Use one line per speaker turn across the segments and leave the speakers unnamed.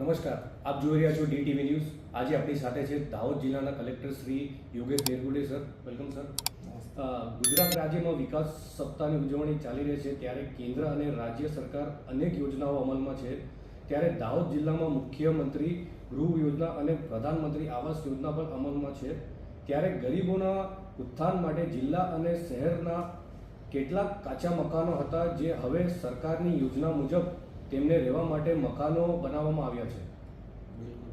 નમસ્કાર આપ જોઈ રહ્યા છો ડી ટીવી ન્યૂઝ. આજે આપણી સાથે છે દાહોદ જિલ્લાના collector Shri Yogesh Dergude sir. Welcome sir. Gujarat રાજ્યમાં વિકાસ સપ્તાહની ઉજવણી ચાલી રહી છે ત્યારે કેન્દ્ર અને રાજ્ય સરકાર અનેક યોજનાઓ અમલમાં છે. ત્યારે દાહોદ જિલ્લામાં મુખ્યમંત્રી ગૃહ યોજના અને પ્રધાનમંત્રી આવાસ યોજના પણ અમલમાં છે. ત્યારે ગરીબોના ઉત્થાન માટે જિલ્લા અને શહેરના કેટલાક કાચા મકાનો હતા જે હવે સરકારની યોજના મુજબ તેમને રહેવા માટે મકાનો બનાવવામાં આવ્યા છે.
બિલકુલ.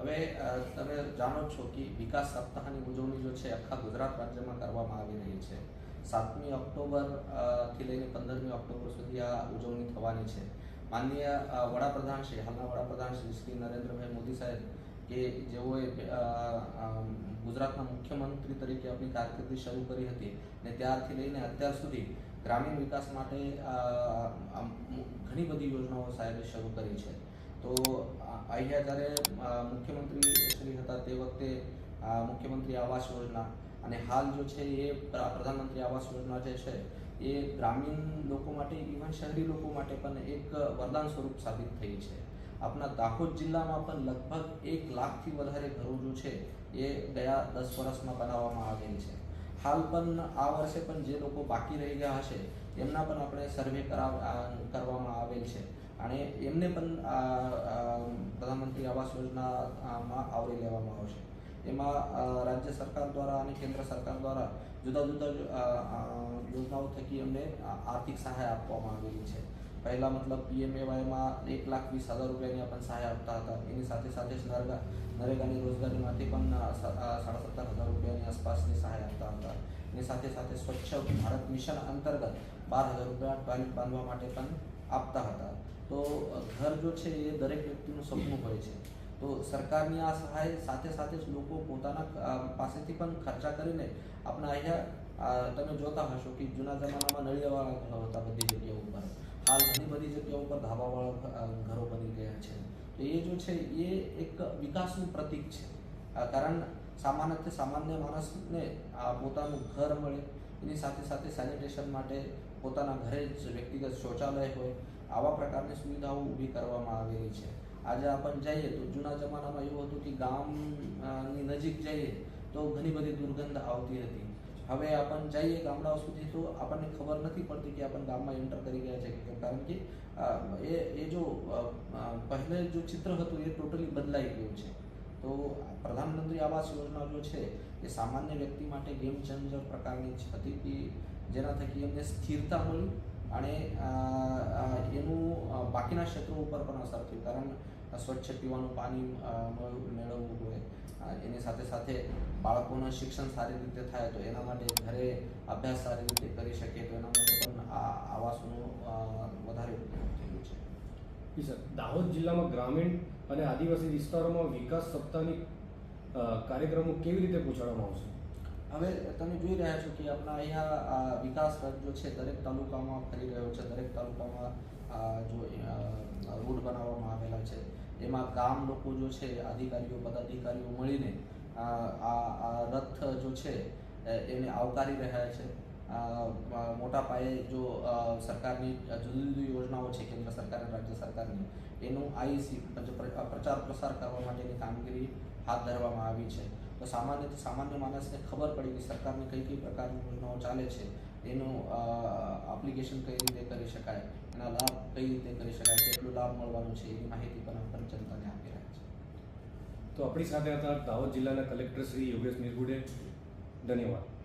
હવે તમે જાણો છો કે વિકાસ સપ્તાહની ઉજવણી જો છે, આખા ગુજરાત રાજ્યમાં કરવામાં આવી રહી છે. સાતમી ઓક્ટોબરથી લઈને પંદરમી ઓક્ટોબર સુધી આ ઉજવણી થવાની છે. માનનીય વડાપ્રધાન શ્રી, હાલના વડાપ્રધાન શ્રી શ્રી નરેન્દ્રભાઈ મોદી સાહેબ કે જેઓએ ગુજરાતના મુખ્યમંત્રી તરીકે આપણી કારકિર્દી શરૂ કરી હતી ને ત્યારથી લઈને અત્યાર સુધી ગ્રામીણ વિકાસ માટે ઘણી બધી યોજનાઓ સાહેબે શરૂ કરી છે. તો અહીંયા જ્યારે મુખ્યમંત્રી શ્રી હતા તે વખતે મુખ્યમંત્રી આવાસ યોજના અને હાલ જો છે એ પ્રધાનમંત્રી આવાસ યોજના જે છે એ ગ્રામીણ લોકો માટે ઇવન શહેરી લોકો માટે પણ એક વરદાન સ્વરૂપ સાબિત થઈ છે. આપણા દાહોદ જિલ્લામાં પણ લગભગ એક લાખથી વધારે ઘરો છે, એ ગયા દસ વર્ષમાં બનાવવામાં આવેલ છે. હાલ પણ આ વર્ષે પણ જે લોકો બાકી રહી ગયા હશે, એમના પણ આપણે સર્વે કરાવ કરવામાં આવેલ છે. અને એમને પણ પ્રધાનમંત્રી આવાસ યોજનામાં આવરી લેવામાં આવશે. એમાં રાજ્ય સરકાર દ્વારા અને કેન્દ્ર સરકાર દ્વારા જુદા જુદા યોજનાઓ થકી એમને આર્થિક સહાય આપવામાં આવેલી છે. પહેલા મતલબ પીએમએવાયમાં એક લાખ વીસ હજાર રૂપિયાની આપણને સહાય આપતા હતા. એની સાથે સાથે જ નરેગા, નરેગાની રોજગારીમાંથી પણ સાડા સત્તર હજાર રૂપિયાની આસપાસની સહાય આપતા હતા. એની સાથે સાથે સ્વચ્છ ભારત મિશન અંતર્ગત બાર હજાર રૂપિયા ટોયલેટ બાંધવા માટે પણ આપતા હતા. તો ઘર જો છે એ દરેક વ્યક્તિનું સપનું હોય છે. તો સરકારની આ સહાય સાથે સાથે જ લોકો પોતાના પાસેથી પણ ખર્ચા કરીને આપણા અહીંયા તમે જોતા હશો કે જૂના જમાનામાં નળિયાવાળા ઘરો હતા બધી જગ્યાઓ ઉપર હાલ ઘણી બધી જગ્યાઓ ઉપર ધાબાવાળા ઘરો બની ગયા છે. તો એ જો છે, એ એક વિકાસનું પ્રતીક છે. કારણ સામાન્યથી સામાન્ય માણસને આ પોતાનું ઘર મળે, એની સાથે સાથે સેનિટેશન માટે પોતાના ઘરે જ વ્યક્તિગત શૌચાલય હોય, આવા પ્રકારની સુવિધાઓ ઊભી કરવામાં આવેલી છે. આજે આપણે જઈએ તો જૂના જમાનામાં એવું હતું કે ગામની નજીક જઈએ તો ઘણી બધી દુર્ગંધ આવતી હતી. હવે આપણ જઈએ ગામડાઓ સુધી તો આપણને ખબર નથી પડતી કે આપણને ગામમાં એન્ટર કરી ગયા છે. કારણ કે એ એ જો પહેલે જો ચિત્ર હતું એ ટોટલી બદલાઈ ગયું છે. તો પ્રધાનમંત્રી આવાસ યોજના જો છે, એ સામાન્ય વ્યક્તિ માટે ગેમ ચેન્જર પ્રકારની હતી કે જેના થકી એમને સ્થિરતા મળી અને એનું બાકીના ક્ષેત્રો ઉપર પણ અસર થયું કારણ સ્વચ્છ પીવાનું પાણી મેળવવું હોય. એની સાથે સાથે બાળકોનું શિક્ષણ સારી રીતે થાય તો એના માટે ઘરે અભ્યાસ સારી રીતે કરી શકે તો એના માટે પણ આ આવાસોનું વધારે ઉપયોગ થયું છે.
સર. દાહોદ જિલ્લામાં ગ્રામીણ અને આદિવાસી વિસ્તારોમાં વિકાસ સપ્તાહની કાર્યક્રમો કેવી રીતે પહોંચાડવામાં આવશે?
હવે તમે જોઈ રહ્યા છો કે આપણા અહીંયા વિકાસ જો છે દરેક તાલુકામાં ફરી રહ્યો છે. દરેક તાલુકામાં આ જો રોડ બનાવવામાં આવેલા છે. એમાં ગામ લોકો જો છે, અધિકારીઓ, પદાધિકારીઓ મળીને આ રથ જો છે એને આવકારી રહ્યા છે. મોટા પાયે જો સરકારની જુદી જુદી યોજનાઓ છે, કેન્દ્ર સરકાર અને રાજ્ય સરકારની, એનું આઈસી પ્રચાર પ્રસાર કરવા માટેની કામગીરી હાથ ધરવામાં આવી છે. તો સામાન્યથી સામાન્ય માણસને ખબર પડી કે સરકારની કઈ કઈ પ્રકારની યોજનાઓ ચાલે છે. એનું એપ્લિકેશન કઈ રીતે કરી શકાય, એના લાભ કઈ રીતે કરી શકાય, કેટલો લાભ મળવાનો છે, એની માહિતી પણ આપણે જનતાને આપી રહ્યા છે
તો આપણી સાથે હતા દાહોદ જિલ્લાના કલેક્ટર શ્રી યોગેશ નિરગુડે. ધન્યવાદ.